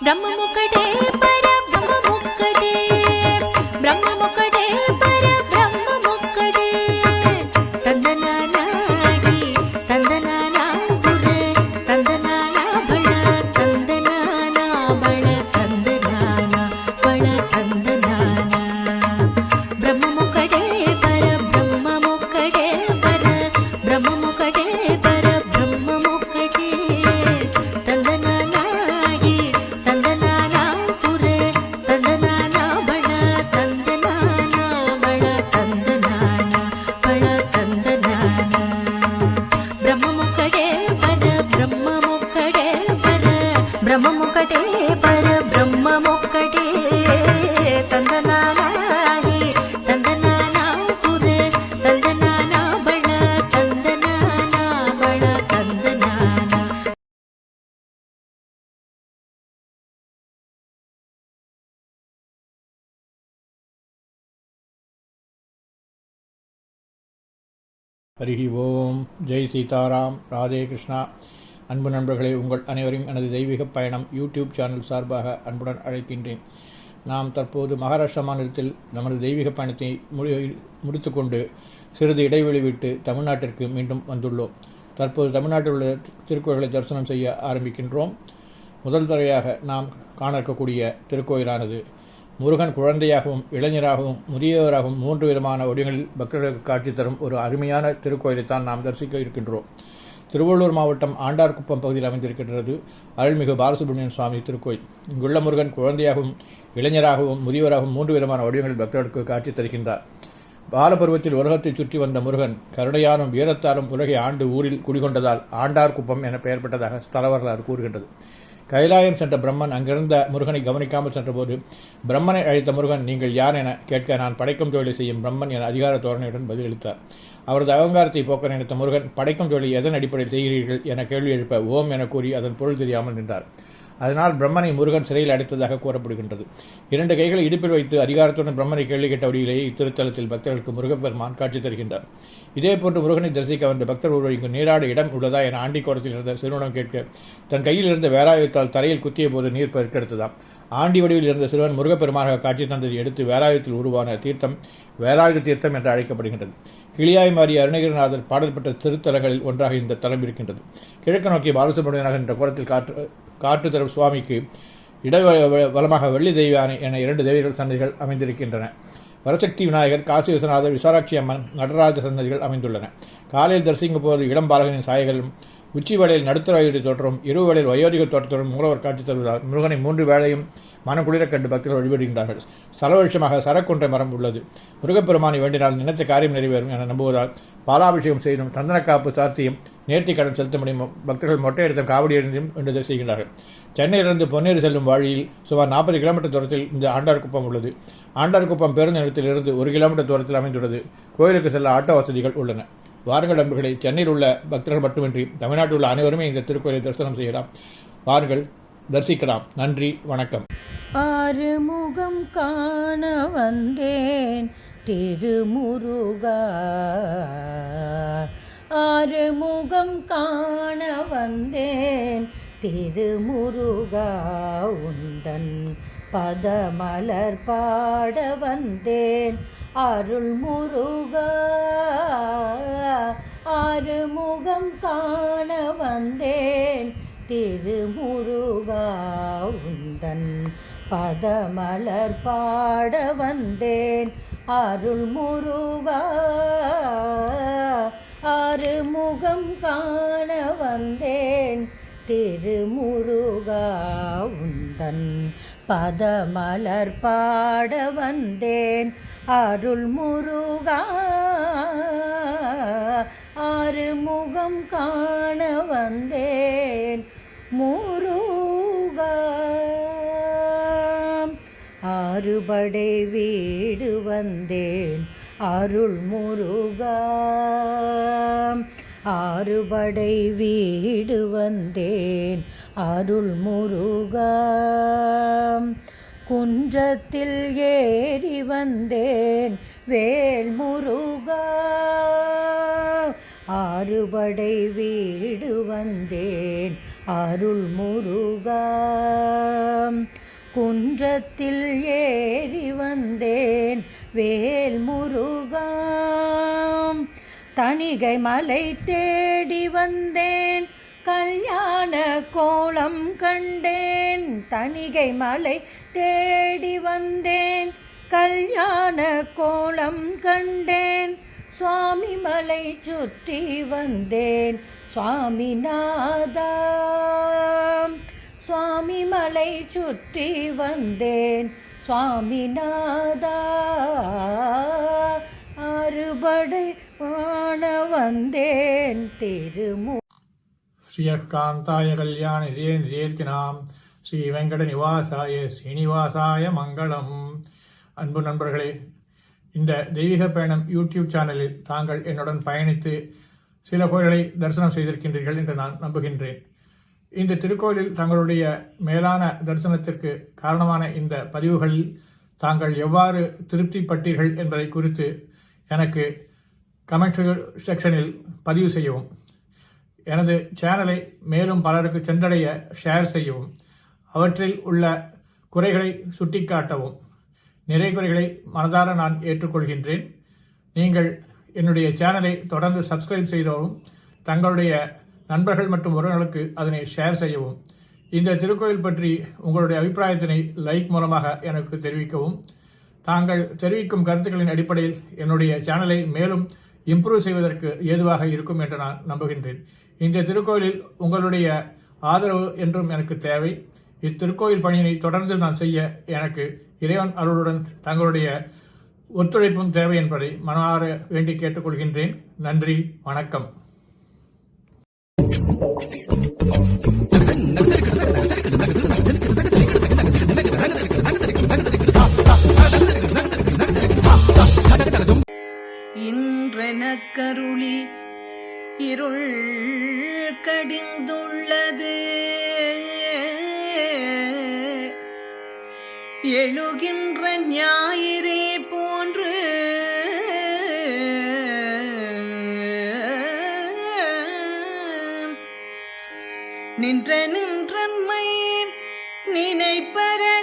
బ్రహ్మముకడే పరమముకటే పర బ్రహ్మముకటే తందనాహి తందనా పుర తందనా బణ తందనా బణ తందనా हरि ओम जय सीताराम राधे कृष्णा அன்பு நண்பர்களே உங்கள் அனைவரையும் எனது தெய்வீக பயணம் யூடியூப் சேனல் சார்பாக அன்புடன் அழைக்கின்றேன். நாம் தற்போது மகாராஷ்டிரா மாநிலத்தில் நமது தெய்வீக பயணத்தை முடி முடித்துக்கொண்டு சிறிது இடைவெளி விட்டு தமிழ்நாட்டிற்கு மீண்டும் வந்துள்ளோம். தற்போது தமிழ்நாட்டில் உள்ள திருக்கோயில்களை தரிசனம் செய்ய ஆரம்பிக்கின்றோம். முதல் தடையாக நாம் காண இருக்கக்கூடிய திருக்கோயிலானது. முருகன் குழந்தையாகவும் இளைஞராகவும் முதியவராகவும் மூன்று விதமான வடிவங்களில் பக்தர்களுக்கு காட்சி தரும் ஒரு அருமையான திருக்கோயிலைத்தான் நாம் தரிசிக்க இருக்கின்றோம். திருவள்ளூர் மாவட்டம் ஆண்டார்குப்பம் பகுதியில் அமைந்திருக்கின்றது. அருள்மிகு பாலசுப்ரமணியன் சுவாமி திருக்கோயில். இங்குள்ள முருகன் குழந்தையாகவும் இளைஞராகவும் முதியவராகவும் மூன்று விதமான வடிவங்களில் பக்தர்களுக்கு காட்சி தருகின்றார். பாலபருவத்தில் உலகத்தை சுற்றி வந்த முருகன் கருணையாலும் வீரத்தாலும் உலகை ஆண்டு ஊரில் குடிகொண்டதால் ஆண்டார் குப்பம் என பெயர் பெற்றதாக ஸ்தல வரலாறு கூறுகின்றது. கைலாயம் சென்ற பிரம்மன் அங்கிருந்த முருகனை கவனிக்காமல் சென்றபோது பிரம்மனை அழைத்த முருகன் நீங்கள் யார் என கேட்க நான் படைக்கும் தொழிலை செய்யும் பிரம்மன் என அதிகார தோரணையுடன் பதிலளித்தார். அவரது அகங்காரத்தை போக்க நினைத்த முருகன் படைக்கும் தொழிலை எதன் அடிப்படையில் செய்கிறீர்கள்? என கேள்வி எழுப்ப ஓம் என கூறி அதன் பொருள் தெரியாமல் நின்றார். அதனால் பிரம்மனை முருகன் சிறையில் அடைத்ததாக கூறப்படுகின்றது. இரண்டு கைகளை இடுப்பில் வைத்து அதிகாரத்துடன் பிரம்மனை கேள்வி கேட்ட வழியிலேயே இத்திருத்தலத்தில் பக்தர்களுக்கு முருகப்பெருமான் காட்சி தருகின்றார். இதேபோன்று முருகனை தரிசிக்க வந்த பக்தர் ஒருவர் இங்கு நீராட இடம் உள்ளதா என ஆண்டிக்கோரத்தில் இருந்த சிறுவனம் கேட்க தன் கையில் இருந்த வேலாயுதத்தால் தரையில் குத்திய போது நீர் பெருக்கெடுத்ததாம். ஆண்டி வடிவில் இருந்த சிறுவன் முருகப்பெருமானாக காட்சி தந்ததை எடுத்து வேலாயுதத்தில் உருவான தீர்த்தம் வேலாயுத தீர்த்தம் என்று அழைக்கப்படுகின்றது. கிளியாய் மாறிய அருணகிரிநாதர் பாடல்பட்ட திருத்தலங்களில் ஒன்றாக இந்த தலம் இருக்கின்றது. கிழக்கு நோக்கி பாலசுப்ரமணியனாக என்ற கோலத்தில் காற்று காற்று தரும் சுவாமிக்கு இட வலமாக வெள்ளி தெய்வானை என இரண்டு தேவிகள் சன்னதிகள் அமைந்திருக்கின்றன. வரசக்தி விநாயகர் காசி விஸ்வநாதர் விசாலாட்சி அம்மன் நடராஜ சன்னதிகள் அமைந்துள்ளன. காலையில் தரிசிக்கும் போது இளம்பாலகனின் பாலகனின் உச்சி வேளையில் நடுத்தர வயது தோற்றம் இரவு வேளையில் வயோதிக தோற்றத்துடன் மூலவர் காட்சி தருவதால் முருகனை மூன்று வேளையும் மனக்குளிர கண்டு பக்தர்கள் வழிபடுகின்றார்கள். சலவருஷமாக சரக்குன்ற மரம் உள்ளது. முருகப்பெருமானை வேண்டினால் நினைத்த காரியம் நிறைவேறும் என நம்புவதால் பாலாபிஷேகம் செய்தும் சந்தனக்காப்பு சார்த்தியும் நேர்த்தி கடன் செலுத்த முடியும். பக்தர்கள் மொட்டை எடுத்த காவடி எறிந்தும் என்று செய்கின்றார்கள் சென்னையிலிருந்து பொன்னேறு செல்லும் வழியில் சுமார் நாற்பது கிலோமீட்டர் தூரத்தில் இந்த ஆண்டார்குப்பம் உள்ளது. ஆண்டார்குப்பம் பேருந்து நிலையத்திலிருந்து ஒரு கிலோமீட்டர் தூரத்தில் அமைந்துள்ளது. கோயிலுக்கு செல்ல ஆட்டோ வசதிகள் உள்ளன. வாருங்கள் அன்புகளை சென்னையில் உள்ள பக்தர்கள் மட்டுமின்றி தமிழ்நாட்டில் உள்ள அனைவருமே இந்த திருக்கோயிலை தரிசனம் செய்யலாம். வாருங்கள் தரிசிக்கலாம். நன்றி வணக்கம். ஆறுமுகம் காண வந்தேன் திருமுருகா. ஆறுமுகம் காண வந்தேன் திருமுருகா. உந்தன் பதமலர் பாட வந்தேன் அருள் முருகா ஆறுமுகம் காண வந்தேன். திருமுருகா உந்தன் பதமலர் பாட வந்தேன். அருள் முருகா ஆறுமுகம் காண வந்தேன். திருமுருகா உந்தன் பதமலர் பாட வந்தேன். அருள் முருகா ஆறுமுகம் காண வந்தேன். முருகா ஆறுபடை வீடு வந்தேன். அருள் முருகா ஆறுபடை வீடு வந்தேன். அருள் முருகா குன்றத்தில் ஏறி வந்தேன். வேல் முருகா ஆறுபடை வீடு வந்தேன். அருள் முருகா குன்றத்தில் ஏறி வந்தேன். வேல் முருகா தணிகை மலை தேடி வந்தேன். கல்யாண கோலம் கண்டேன். தணிகை மலை தேடி வந்தேன். கல்யாண கோலம் கண்டேன். சுவாமி மலை சுற்றி வந்தேன். சுவாமிநாதா சுவாமி மலை சுற்றி வந்தேன். சுவாமிநாதா அறுபடை வாண வந்தேன் திருமு ஸ்ரீயகாந்தாய கல்யாண நிதே நிதேர்த்தினாம் ஸ்ரீ வெங்கட நிவாசாய ஸ்ரீனிவாசாய மங்களம். அன்பு நண்பர்களே இந்த தெய்வீக பயணம் யூடியூப் சேனலில் தாங்கள் என்னுடன் பயணித்து சில கோயில்களை தரிசனம் செய்திருக்கின்றீர்கள் என்று நான் நம்புகின்றேன். இந்த திருக்கோயிலில் தங்களுடைய மேலான தரிசனத்திற்கு காரணமான இந்த பதிவுகளில் தாங்கள் எவ்வாறு திருப்திப்பட்டீர்கள் என்பதை குறித்து எனக்கு கமெண்ட் செக்ஷனில் பதிவு செய்யவும். எனது சேனலை மேலும் பலருக்கு சென்றடைய ஷேர் செய்யவும். அவற்றில் உள்ள குறைகளை சுட்டிக்காட்டவும். நிறை குறைகளை மனதார நான் ஏற்றுக்கொள்கின்றேன். நீங்கள் என்னுடைய சேனலை தொடர்ந்து சப்ஸ்கிரைப் செய்தவும் தங்களுடைய நண்பர்கள் மற்றும் உறவினர்களுக்கு அதனை ஷேர் செய்யவும். இந்த திருக்கோயில் பற்றி உங்களுடைய அபிப்பிராயத்தினை லைக் மூலமாக எனக்கு தெரிவிக்கவும். தாங்கள் தெரிவிக்கும் கருத்துக்களின் அடிப்படையில் என்னுடைய சேனலை மேலும் இம்ப்ரூவ் செய்வதற்கு ஏதுவாக இருக்கும் என்று நான் நம்புகின்றேன். இந்த திருக்கோயிலில் உங்களுடைய ஆதரவு என்றும் எனக்கு தேவை. இத்திருக்கோயில் பணியினை தொடர்ந்து நான் செய்ய எனக்கு இறைவன் அருளுடன் தங்களுடைய ஒத்துழைப்பும் தேவை என்பதை மனமாற வேண்டி கேட்டுக்கொள்கின்றேன். நன்றி வணக்கம். கருளி இருள் கடிந்துள்ளது. எழுகின்ற ஞாயிறே போன்று நின்ற நின்றன்மை நினைப்பற